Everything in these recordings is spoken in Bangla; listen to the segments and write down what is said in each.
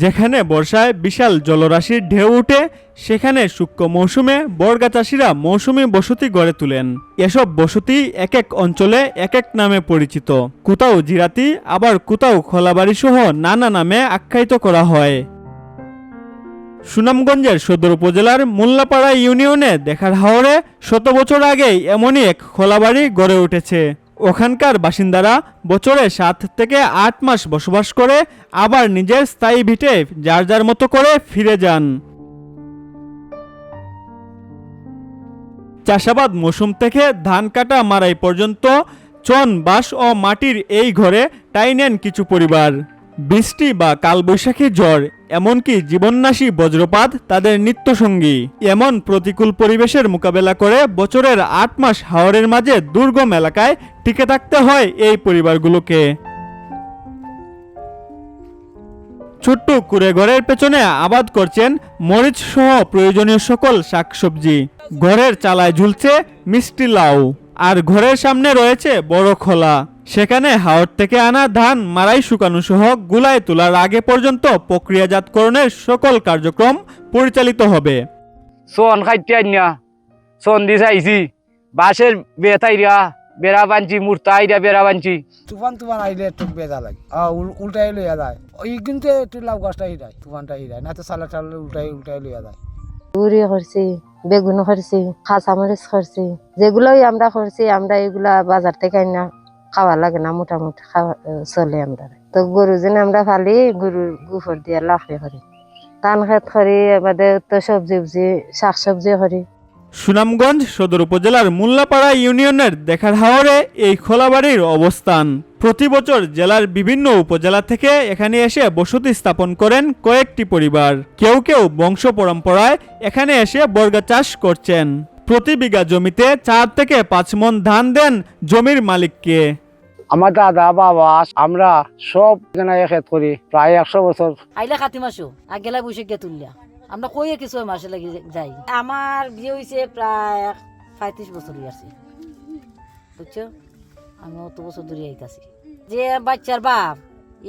যেখানে বর্ষায় বিশাল জলরাশির ঢেউ উঠে, সেখানে শুষ্ক মৌসুমে বর্গা চাষিরা মৌসুমি বসতি গড়ে তোলেন। এসব বসতি এক এক অঞ্চলে এক এক নামে পরিচিত। কোথাও জিরাতি, আবার কোথাও খোলাবাড়ি সহ নানা নামে আখ্যায়িত করা হয়। সুনামগঞ্জের সদর উপজেলার মোল্লাপাড়া ইউনিয়নে দেখার হাওরে শত বছর আগেই এমনই এক খোলাবাড়ি গড়ে উঠেছে। ওখানকার বাসিন্দারা বছরে সাত থেকে আট মাস বসবাস করে, আবার নিজের স্থায়ী ভিটে যার যার মতো করে ফিরে যান। চাষাবাদ মৌসুম থেকে ধান কাটা মারাই পর্যন্ত চন, বাঁশ ও মাটির এই ঘরে টাই নেন কিছু পরিবার। বৃষ্টি বা কালবৈশাখী ঝড় এমনকি জীবননাশী বজ্রপাত তাদের নিত্যসঙ্গী। এমন প্রতিকূল পরিবেশের মোকাবেলা করে বছরের আট মাস হাওরের মাঝে দুর্গম এলাকায় টিকে থাকতে হয় এই পরিবারগুলোকে। ছোট্ট কুড়ে ঘরের পেছনে আবাদ করছেন মরিচ সহ প্রয়োজনীয় সকল শাকসবজি। ঘরের চালায় ঝুলছে মিষ্টি লাউ। আর ঘরের সামনে রয়েছে বড় খোলা। সেখানে হাওর থেকে আনা ধান মারাই শুকানো সহ গুলায় তোলার আগে পর্যন্ত প্রক্রিয়াজাতকরণের সকল কার্যক্রম পরিচালিত হবে। সোন খাইতে আইনা। সোন দিস আইছি। বাঁশের বেতাইরা বেড়া বানছি মূর্তা আইরা বেড়া বানছি তুফান তুফান আইলে একটু বেজা লাগে। উল্টাই লইয়া যায়। ওই কিন্তু একটু লাউ গাছটা হিরায় তুফানটা হিরায় না তো সালা টালে উল্টাই উল্টাই লইয়া যায়। উড়ি করছি। বেগুন করছি কাঁচামরিচ করছি যেগুলোই আমরা করছি আমরা এগুলা বাজার থেকে না খাওয়া লাগে না, মোটামুটি খাওয়া চলে আমরা তো গরু যেন আমরা ফালি গরুর গোবর দিয়ে লাফে করি। ধান খেত করি, আমাদের তো সবজি উবজি শাক সবজি করি। সুনামগঞ্জ সদর উপজেলার মোল্লাপাড়া ইউনিয়নের দেখার হাওরে এই খোলাবাড়ির অবস্থান। প্রতি বছর জেলার বিভিন্ন উপজেলা থেকে এখানে এসে বসতি স্থাপন করেন কয়েকটি পরিবার। কেউ কেউ বংশ পরম্পরায় এখানে এসে বর্গা চাষ করছেন। প্রতি বিঘা জমিতে চার থেকে পাঁচ মন ধান দেন জমির মালিককে। আমার দাদা বাবা আমরা সব এখানে করি প্রায় একশো বছর। আইলে কাতি মাসো আগেলা বসে গিয়ে তুললা। আমরা কইয়ে কিছু মাসে লাগি যাই। আমার বিয়ে হয়েছে প্রায় পঁয়ত্রিশ বছর আছে বুঝছ? আমি অত বছর ধরে আইতাছি। যে বাচ্চার বাপ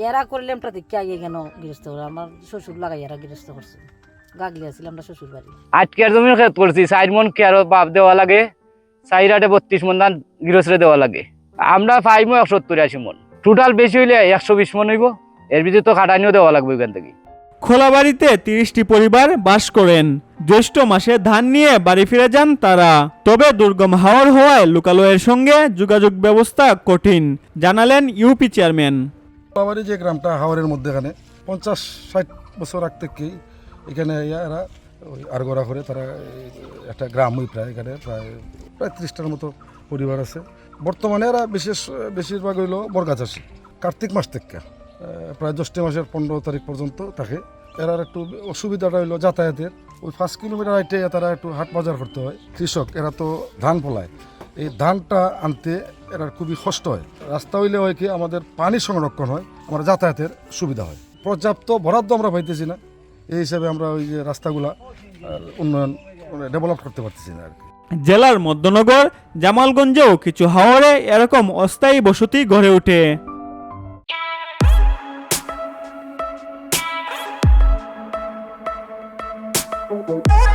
এরা করলাম তা দেখে আগে কেন গৃহস্থ করে আমার শ্বশুর লাগাই এরা গৃহস্থ করছে। গাগলি আছিল আমরা শ্বশুর বাড়ি আজকের জমির খেত করছি চার মন কেয়ারো বাপ দেওয়া লাগে? চার আটে বত্রিশ মন ধান গৃহস্থরে দেওয়া লাগে। আমরা পাইমো একশো সত্তর আশি মন। টোটাল বেশি হইলে একশো বিশ মন হইব। এর ভিতরে তো খাটানিও দেওয়া লাগবে এখান থেকে। খোলাবাড়িতে তিরিশটি পরিবার বাস করেন। জ্যৈষ্ঠ মাসে ধান নিয়ে বাড়ি ফিরে যান তারা। তবে দুর্গম হাওর হওয়ায় লোকালয়ের সঙ্গে যোগাযোগ ব্যবস্থা কঠিন, জানালেন ইউপি চেয়ারম্যান। বাবারি যে গ্রামটা হাওরের মধ্যেখানে, পঞ্চাশ ষাট বছর আগ থেকে এখানে এরা ওই আরগোড়া করে তারা একটা গ্রামই প্রায়, এখানে প্রায় প্রায় ত্রিশটার মতো পরিবার আছে। বর্তমানে এরা বিশেষ, বেশিরভাগ হইল বর্গা চাষি, কার্তিক মাস থেকে। প্রায় জ্যৈষ্ঠ মাসের পনেরো তারিখ পর্যন্ত থাকে। এরার একটু অসুবিধাটা হইল যাতায়াতের। ওই পাঁচ কিলোমিটার হাইটে তারা একটু হাট বাজার করতে হয়। কৃষক, এরা তো ধান ফলায়। এই ধানটা আনতে এরা খুবই কষ্ট হয়। রাস্তা হইলে হয় কি, আমাদের পানি সংরক্ষণ হয়, আমরা যাতায়াতের সুবিধা হয়। পর্যাপ্ত বরাদ্দ আমরা পাইতেছি না। এই হিসাবে আমরা ওই যে রাস্তাগুলা উন্নয়ন ডেভেলপ করতে পারতেছি না আর কি। জেলার মধ্যনগর, জামালগঞ্জেও কিছু হাওরে এরকম অস্থায়ী বসতি গড়ে ওঠে। Música